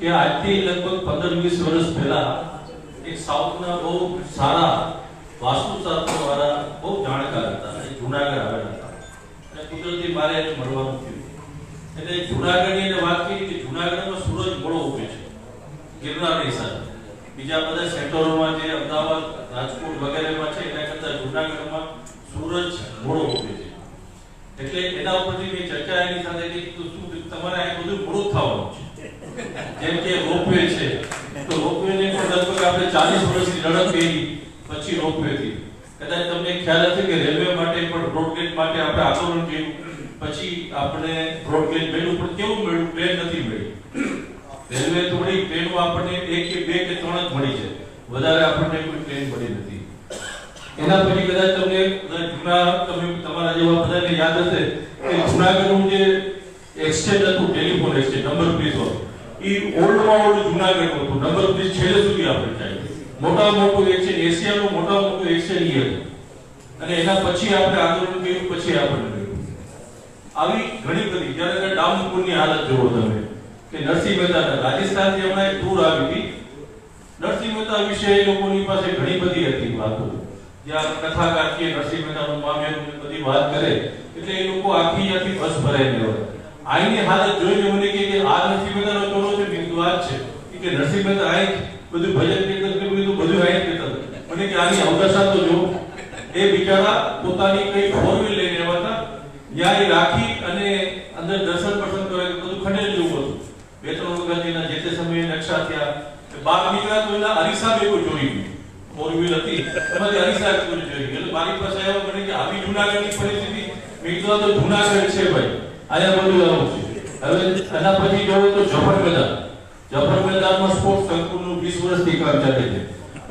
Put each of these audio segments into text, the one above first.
કે આજથી લગભગ પંદર વીસ વર્ષ પહેલા એક સાઉથના બહુ સારા વાસ્તુશાસ્ત્ર વાળા બહુ જાણકાર હતા એ જુનાગઢ આવેલા હતા. અને કુદરતી મારે મળવાનું થયું. એટલે જુનાગઢની એને વાત કરી કે જુનાગઢમાં સૂરજ મોડો ઉગે છે. ગિરનારની સાથે બીજા બધા સેન્ટરોમાં જે અમદાવાદ, રાજકોટ વગેરેમાં છે, એના કરતાં જુનાગઢમાં સૂરજ મોડો ઉગે છે. એટલે એના ઉપરથી મેં ચર્ચા એની સાથે કે શું તમારે આ બધું મોડું થવાનું છે. જેમ કે રોપવે છે. તો રોપવે ને પણ લગભગ આપણે 40 વર્ષની લડત કરી પછી રોપવે થી કદાચ તમને ખ્યાલ હશે કે રેલવે માટે પણ બ્રોડગેજ માટે આપણે આંદોલન કર્યું. પછી આપણે બ્રોડગેજ મળ્યું પણ કેવું મળ્યું પ્લેન નથી મળ્યું રેલવે થોડી ટ્રેનો આપણને એક કે બે કે ત્રણ જ મળી છે વધારે આપણને કોઈ ટ્રેન મળી નથી. એના પછી કદાચ તમને જૂના, તમે તમારા જેવા બધાને યાદ હશે કે જૂનાગઢનું જે એક્સચેન્જ હતું, ટેલિફોન એક્સચેન્જ નંબર પ્લીઝ એ ઓલ્ડમાં ઓલ્ડ જૂનાગઢ હતું. નંબર પ્લીઝ છેલ્લે સુધી આપણે જાય મોટા મોટું એક્સચેન્જ એશિયાનું મોટા મોટું એશિયન એ અને એના પછી આપણે આંદોલન કર્યું, પછી આપણે કર્યું આવી ઘણી બધી, જ્યારે કે ડાઉનપુરની હાલત જોવો તમે, કે નરસિંહ મહેતા રાજસ્થાનથી હમણાં એક ટૂર આવી હતી. નરસિંહ મહેતા વિશે એ લોકોની પાસે ઘણી બધી હતી વાતો. જ્યાં કથાકાર કે નરસિંહ મહેતાનું મામ્યાનું બધી વાત કરે, એટલે એ લોકો આખી આખી બસ ભરાઈને હોય આઈની હાલત જોઈને મને કહે કે આ નરસિંહ મહેતાનો ચોરો છે બિંદુ આ છે કે નરસિંહ મહેતા આઈ બધું ભજન કીર્તન કે બધું બધું આઈ કીર્તન મને કે આની અવદશા તો જો. એ બિચારા પોતાની કઈ ફોર વ્હીલ લઈને આવ્યા હતા ત્યાં એ રાખી અને અંદર દર્શન પર્શન કરે બધું ખડેલ જેવું હતું. બે ત્રણ વખત એના જે તે સમયે નકશા થયા. બાર નીકળ્યા તો એના અરીસા કોઈ જોઈ ગયું ફોર વ્હીલ હતી. એમાંથી અરીસા કોઈ જોઈ એટલે મારી પાસે આવ્યો મને કે આવી જૂનાગઢની પરિસ્થિતિ. મેં તો જૂનાગઢ છે ભાઈ. અહીંયા બધું આવું છે. હવે એના પછી જોયું તો જફર મેદાન. જફર મેદાનમાં સ્પોર્ટ સંકુલનું 20 વર્ષથી કામ ચાલે છે.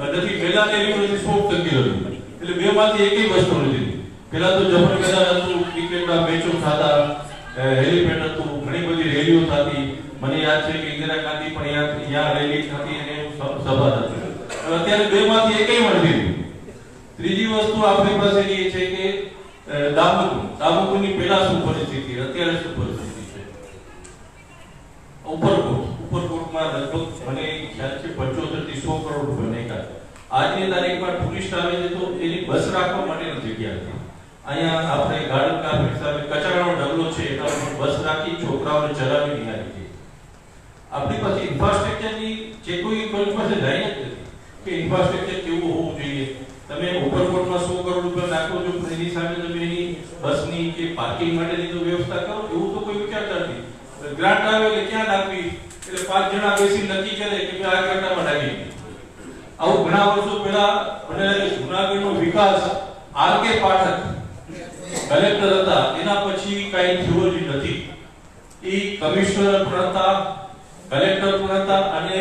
નથી, પહેલા તે યુનિવર્સિટી સ્પોર્ટ સંકુલ હતું. એટલે બે માંથી એક વસ્તુ નથી પેલા તો જફર મેદાન હતું, ક્રિકેટના મેચો થતા હેલિપેડ હતું, ઘણી બધી રેલીઓ થતી. મને યાદ છે કે ઇન્દિરા ગાંધી પણ યાદ ત્યાં રેલી થતી અને સભા થતી. અત્યારે બે માંથી એકય નથી ત્રીજી વસ્તુ આપણી પાસે એ છે કે અ, દામોદર પહેલા શું પરિસ્થિતિ અત્યારે શું પરિસ્થિતિ છે? ઉપરકોટ. ઉપરકોટમાં લગભગ મને ખ્યાલ છે 75 થી સો કરોડ રૂપિયા આજની તારીખમાં ટુરિસ્ટ આવે છે તો એની બસ રાખવા માટેની જગ્યા નથી અહીંયા આપણે ગાર્ડન કાર્પેટ સામે કચરાનો ડબલો છે એના પર બસ રાખી છોકરાઓને ચલાવી નિહાળી છે આપણી પાસે ઇન્ફ્રાસ્ટ્રક્ચરની જે કોઈ કોઈ પાસે લાઈન જ નથી કે ઇન્ફ્રાસ્ટ્રક્ચર કેવું હોવું જોઈએ. તમે ઉપરકોટમાં 100 કરોડ રૂપિયા નાખો છો એની સામે તમે એની બસની કે પાર્કિંગ માટેની તો વ્યવસ્થા કરો? એવું તો કોઈ વિચારતા નથી. ગ્રાન્ટ આવે એટલે ક્યાં નાખવી? એટલે પાંચ જણા બેસી નક્કી કરે કે આ ગ્રાન્ટમાં નાખી આવું ઘણા વર્ષો પહેલા મને જુનાગઢનો વિકાસ આર કે પાઠક કલેક્ટર હતા. એના પછી કઈ થયું જ નથી. એ કમિશનર પણ હતા કલેક્ટર પણ હતા અને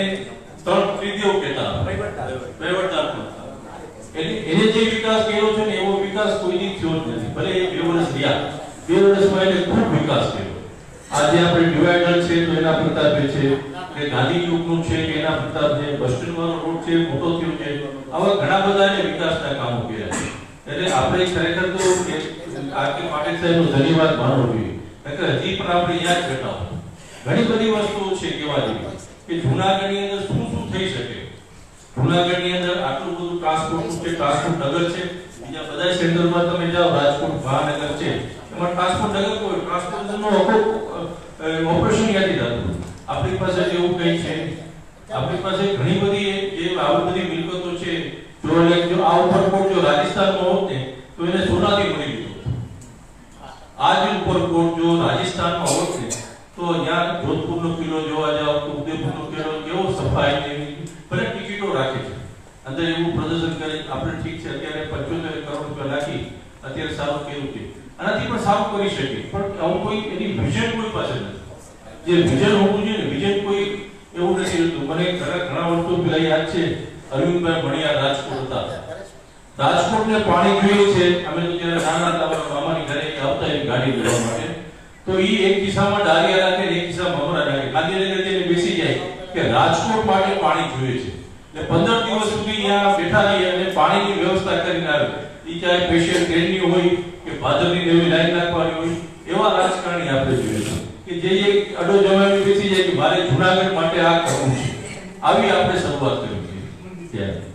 ત્રણ ત્રીજો કહેતા વહીવટદાર પણ હતા. એને એને જે વિકાસ કર્યો છે ને એવો વિકાસ કોઈની થયો જ નથી. ભલે એ બે વર્ષ રહ્યા બે વર્ષમાં એને ખૂબ વિકાસ કર્યો. આજે આપણે ડિવાઈડર છે તો એના પ્રતાપે છે, કે ગાંધી યુગનું છે કે એના પ્રતાપે બસ રોડ છે, મોટો થયો છે. આવા ઘણા બધા એને વિકાસના કામો કર્યા છે. એટલે આપણે ખરેખર તો આ કે પાટીલ સાહેબનો ધન્યવાદ માનવો જોઈએ. કારણ હજી પણ આપણે યાદ હોય ઘણી બધી વસ્તુઓ છે કેવા જેવી. કે જૂનાગઢની અંદર શું શું થઈ શકે? જૂનાગઢની અંદર આટલું બધું ટ્રાન્સપોર્ટ છે ટ્રાન્સપોર્ટ નગર છે, બીજા બધા સેન્ટરમાં તમે જાઓ, રાજકોટ મહાનગર છે, એમાં ટ્રાન્સપોર્ટ નગર કોઈ ટ્રાન્સપોર્ટેશનનો આખો ઓપરેશન યાદી થતું? આપણી પાસે જેવું કંઈ છે, આપણી પાસે ઘણી બધી જે આવી બધી મિલકતો છે, જો like જો આ ઉપરકોટ જો રાજસ્થાનમાં હોત ને, તો એને સોનાથી મળી હોત. આ જ ઉપરકોટ જો રાજસ્થાનમાં હોત ને, તો અહીંયા જોધપુરનો કિલ્લો જોવા જાવ તો ઉદયપુરનો કિલ્લો, કેવો સફાઈ નહીં રાખે છે. અંદર એવું પ્રદર્શન કરે, આપણે ઠીક છે, અત્યારે 75 કરોડ રૂપિયા નાખી અત્યારે સારું કર્યું છે. આનાથી પણ સારું કરી શકે, પણ આવું કોઈ એની વિઝન કોઈ પાસે નથી. જે વિઝન હોવું જોઈએ ને વિઝન કોઈ એવું નથી રહેતું. મને ઘણા ઘણા વર્ષો પહેલા યાદ છે, અરવિંદભાઈ ભણિયા રાજકોટ હતા. રાજકોટને પાણી જોઈએ છે, અમે તો જ્યારે નાના હતા, અમારા મામાની ઘરે આવતા એક ગાડી લેવા માટે. તો એ એક કિસ્સામાં ડારિયા રાખે એક કિસ્સામાં મમરા રાખે. ગાંધીનગર બેસી જાય કે રાજકોટ માટે પાણી જોઈએ છે. એટલે દિવસ સુધી અહીંયા બેઠા રહીએ અને પાણીની વ્યવસ્થા કરીને આવે. ઈ ચાહે સ્પેશિયલ ટ્રેનની હોય કે ભાજપની નવી લાઈન નાખવાની હોય, એવા રાજકારણી આપણે જોઈએ છે કે જે એક અડો જમાવી બેસી જાય કે મારે જુનાગઢ માટે આ કરવું છે. આવી આપણે શરૂઆત કરવી છે. ત્યારે.